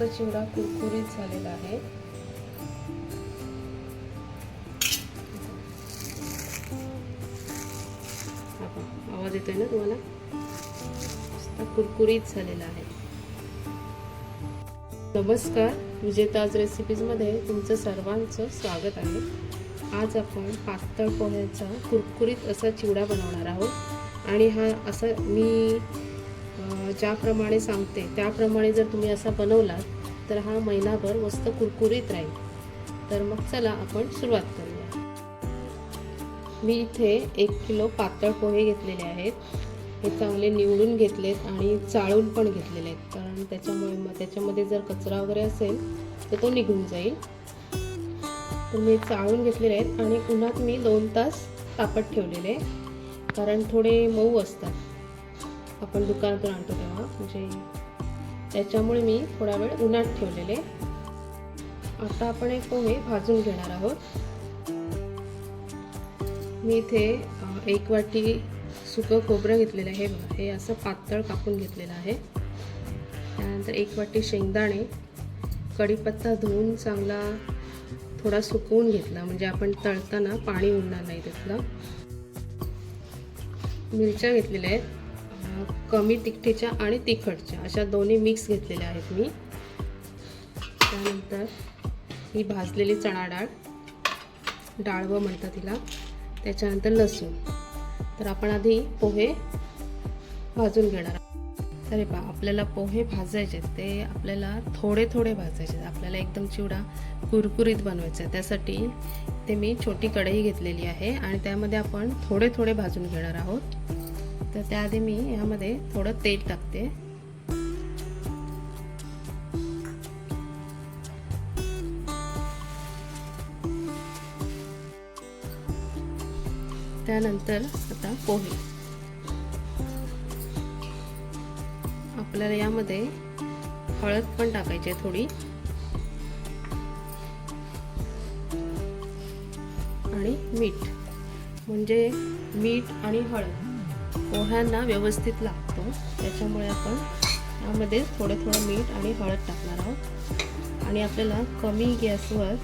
मस्त चिवडा कुरकुरीत झालेला आहे. आवाज येतोय ना तुम्हाला? मस्त कुरकुरीत झालेला आहे. नमस्कार विजेताज रेसिपीजमध्ये तुमचं सर्वांचं स्वागत आहे. आज आपण पातळ पोह्याचा कुरकुरीत असा चिवडा बनवणार आहोत. आणि हा असा मी ज्याप्रमाणे सांगते त्याप्रमाणे जर तुम्ही असा बनवलात तर हा महिनाभर मस्त कुरकुरीत राहील. तर मग चला आपण सुरुवात करूया. मी इथे एक किलो पातळ पोहे घेतलेले आहेत. हे चांगले निवडून घेतलेत आणि चाळून पण घेतलेले आहेत. कारण त्याच्यामुळे मग त्याच्यामध्ये जर कचरा वगैरे असेल तर तो निघून जाईल. तर मी चाळून घेतलेले आहेत आणि उन्हात मी दोन तास तापत ठेवलेले कारण थोडे मऊ असतात. आपण दुकानातून आणतो तेव्हा. म्हणजे त्याच्यामुळे मी थोडा वेळ उन्हात ठेवलेले. आता आपण एक पोहे भाजून घेणार आहोत. मी इथे एक वाटी सुकं खोबरं घेतलेलं आहे बघा. हे असं पातळ कापून घेतलेलं आहे. त्यानंतर एक वाटी शेंगदाणे. कढीपत्ता धुवून चांगला थोडा सुकवून घेतला. म्हणजे आपण तळताना पाणी उडणार नाही त्यातलं मिरच्या घेतलेल्या आहेत. कमी तिखटीच्या आणि तिखटच्या अशा दोन्ही मिक्स घेतलेल्या आहेत मी त्यानंतर ही भाजलेली चणा डाळ डाळवं म्हणतात तिला त्याच्यानंतर लसूण तर आपण आधी पोहे भाजून घेणार आहोत. तर हे आपल्याला पोहे भाजायचे आहेत. ते आपल्याला थोडे थोडे भाजायचे आहेत. आपल्याला एकदम चिवडा कुरकुरीत बनवायचा आहे त्यासाठी ते मी छोटी कढई घेतलेली आहे आणि त्यामध्ये आपण थोडे थोडे भाजून घेणार आहोत तर त्याआधी मी यामध्ये थोडं तेल टाकते. त्यानंतर आता पोहे. आपल्याला यामध्ये हळद पण टाकायची आहे थोडी. आणि मीठ. म्हणजे मीठ आणि हळद. पोह्यांना व्यवस्थित लागतो. त्याच्यामुळे आपण यामध्ये थोडं थोडं मीठ आणि हळद टाकणार आहोत. आणि आपल्याला कमी गॅसवर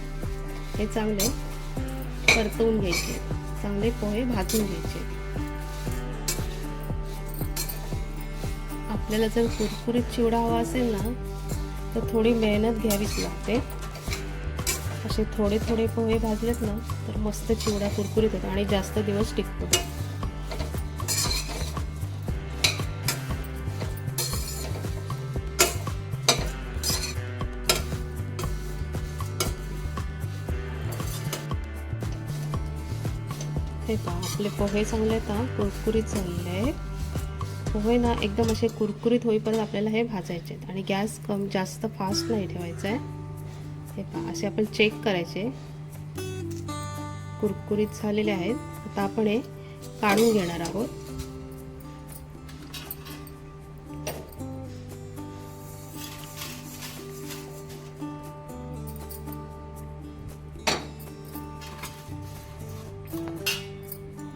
हे चांगले परतवून घ्यायचे. चांगले पोहे भाजून घ्यायचे. आपल्याला जर कुरकुरीत चिवडा हवा असेल ना तर थोडी मेहनत घ्यावीच लागते. असे थोडे थोडे पोहे भाजलेत ना तर मस्त चिवडा कुरकुरीत होतो आणि जास्त दिवस टिकतो. हे पहा आपले पोहे चांगले आहेत हा, कुरकुरीत झालेले आहेत. पोहे ना एकदम असे कुरकुरीत होईपर्यंत आपल्याला हे भाजायचे आहेत. आणि गॅस कम जास्त फास्ट नाही ठेवायचा आहे. हे पहा असे आपण चेक करायचे. कुरकुरीत झालेले आहेत. आता आपण हे काढून घेणार आहोत.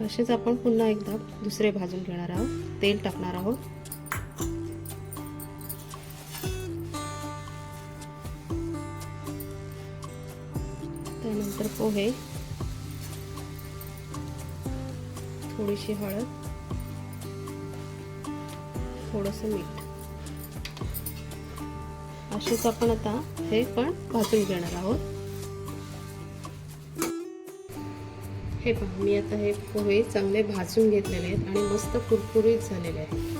असेच आपण पुन्हा एकदा दुसरे भाजून घेणार आहोत. तेल टाकणार आहोत. त्यानंतर पोहे. थोडीशी हळद. थोडस मीठ. असेच आपण आता हे पण भाजून घेणार आहोत. हे पहा मी आता हे पोहे चांगले भाजून घेतलेले आहेत आणि मस्त कुरकुरीत झालेले आहेत.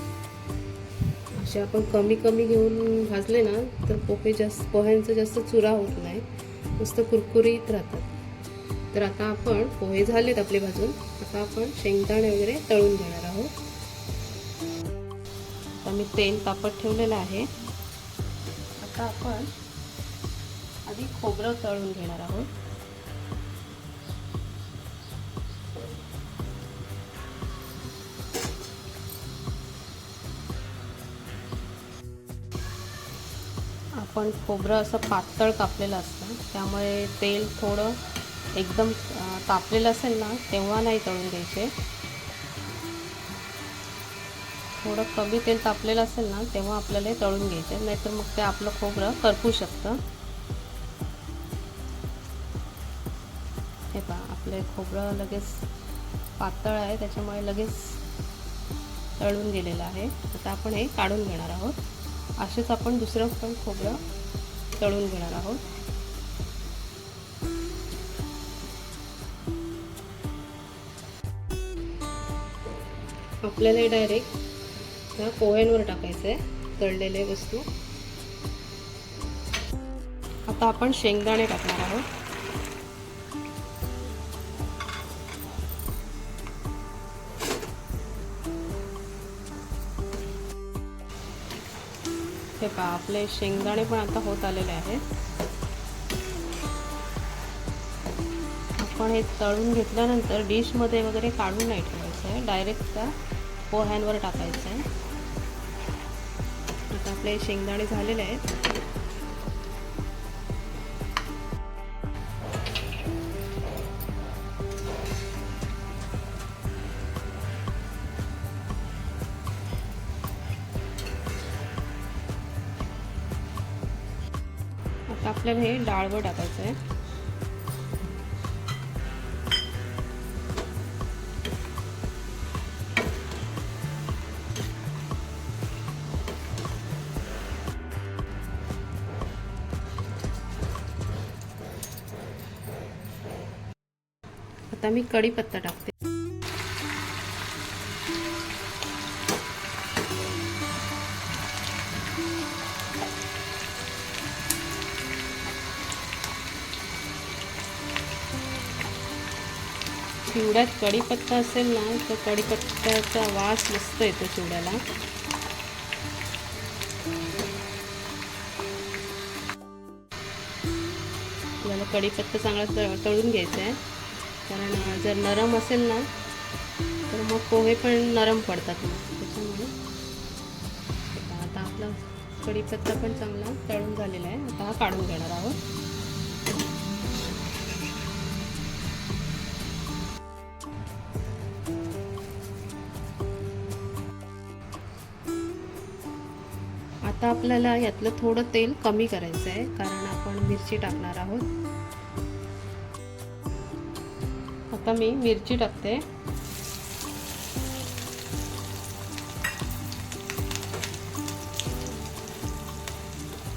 असे आपण कमी कमी घेऊन भाजले ना तर पोहे जास्त पोह्यांचा जास्त चुरा होत नाही. मस्त कुरकुरीत राहतात. तर आता आपण पोहे झालेत आपले भाजून. आता आपण शेंगदाणे वगैरे तळून घेणार आहोत. आता मी तेल तापत ठेवलेलं आहे. आता आपण आधी खोबरं तळून घेणार आहोत. आपण खोबरं असं पातळ कापलेलं असतं. त्यामुळे तेल थोडं एकदम तापलेलं असेल ना तेव्हा नाही तळून घ्यायचे. थोडं कमी तेल तापलेलं असेल ना तेव्हा आपल्याला हे तळून घ्यायचे. नाहीतर मग ते आपलं खोबरं करपू शकतं. हे पहा आपले खोबरं लगेच पातळ आहे त्याच्यामुळे लगेच तळून गेलेलं आहे. आता आपण हे काढून घेणार आहोत. असेच आपण दुसरं पण खोबरं तळून घेणार आहोत. आपल्याला डायरेक्ट ह्या पोह्यांवर टाकायचं आहे तळलेले वस्तू. आता आपण शेंगदाणे टाकणार आहोत. हे आपले शेंगदाणे पण आता होत आलेले आहेत. आपण हे तळून घेतल्यानंतर डिशमध्ये वगैरे काढून नाही ठेवायचं आहे डायरेक्ट त्या पोह्यांवर टाकायचं आहे आता आपले शेंगदाणे झालेले आहेत. आता आपल्याला हे डाळवं टाकायचं आहे. आता मी कढीपत्ता टाकते. चिवड्यात कढीपत्ता असेल ना तर कढीपत्त्याचा वास मस्त येतो चिवड्याला आपल्याला कढीपत्ता चांगला तळ तळून घ्यायचा आहे. कारण जर नरम असेल ना तर मग पोहे पण नरम पडतात मग. त्याच्यामुळे आता आपला कढीपत्ता पण चांगला तळून झालेला आहे. आता हा काढून घेणार आहोत. आता आपल्याला यातलं थोडं तेल कमी करायचं आहे कारण आपण मिरची टाकणार आहोत. आता मी मिरची टाकते.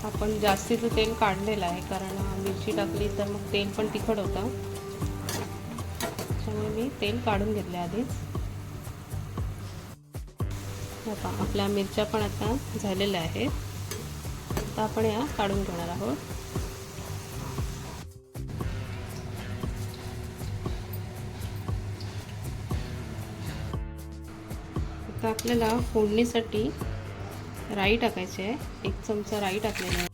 आपण जास्तीचं तेल काढलेलं आहे कारण मिरची टाकली तर मग तेल पण तिखट होतं. त्यामुळे मी तेल काढून घेतले आधीच. बघा आपल्या मिरच्या पण आता झालेल्या आहेत. आता आपण या काढून घेणार आहोत. आता आपल्याला फोडणीसाठी राई टाकायची आहे. एक चमचा राई टाकलेला आहे.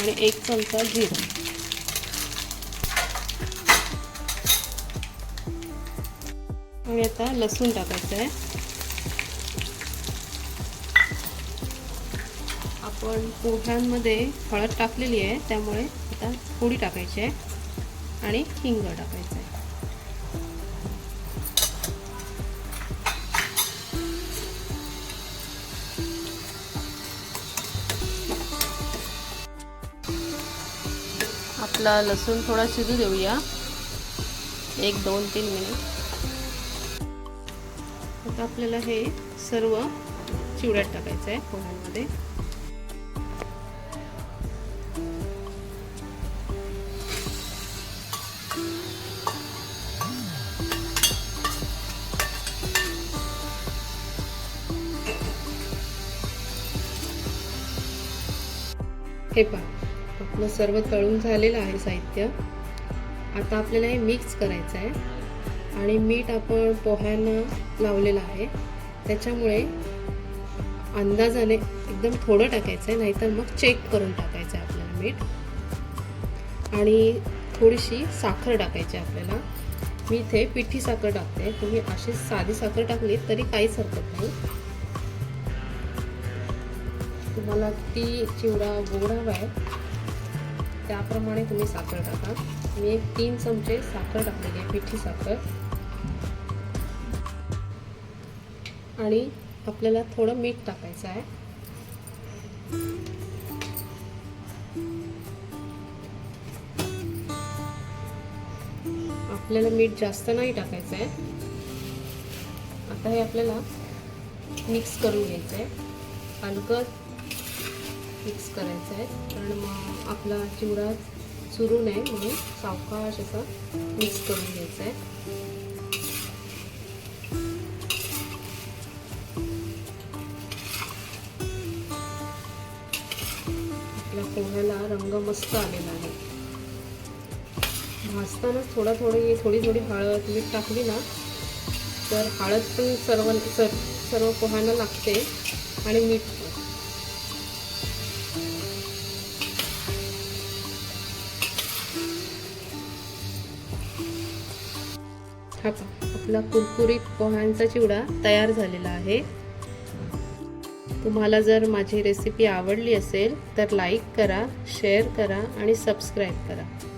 आणि एक चमचा जिरं. आणि आता लसूण टाकायचं आहे. आपण पोह्यांमध्ये हळद टाकलेली आहे त्यामुळे आता पोळी टाकायची आहे आणि हिंग टाकायचं आहे. आपला लसूण थोडा शिजू देऊया. एक दोन तीन मिनिट. आता आपल्याला हे सर्व चिवड्यात टाकायचं आहे पोह्यांमध्ये. हे पहा. आपलं सर्व तळून झालेलं आहे साहित्य. आता आपल्याला हे मिक्स करायचं आहे. आणि मीठ आपण पोह्यांना लावलेलं आहे. त्याच्यामुळे अंदाजाने एकदम थोडं टाकायचं आहे नाहीतर मग चेक करून टाकायचं आहे आपल्याला मीठ. आणि थोडीशी साखर टाकायची आहे आपल्याला. मी इथे पिठी साखर टाकते. तुम्ही अशी साधी साखर टाकली तरी काहीच हरकत नाही. तुम्हाला किती चिवडा गोड हवा आहे. त्याप्रमाणे तुम्ही साखर टाका. मी एक तीन चमचे साखर टाकलेली आहे पिठी साखर. आणि आपल्याला थोडं मीठ टाकायचं आहे. आपल्याला मीठ जास्त नाही टाकायचं आहे. आता हे आपल्याला मिक्स करून घ्यायचं आहे. हलकं मिक्स करायचं आहे. कारण मग आपला चिवडा सुरू नये म्हणून सावकाश असा मिक्स करून घ्यायचं आहे. आपल्या पोह्याला रंग मस्त आलेला आहे. भाजतानाच थोडा थोडी थोडी थोडी हळद मीठ टाकली ना तर हळद पण सर्व सर्व पोह्यांना लागते. आणि मीठ हा आपला कुरकुरीत पोह्यांचा चिवडा तयार झालेला आहे. तुम्हाला जर माझी रेसिपी आवडली असेल तर लाईक करा शेअर करा आणि सबस्क्राईब करा.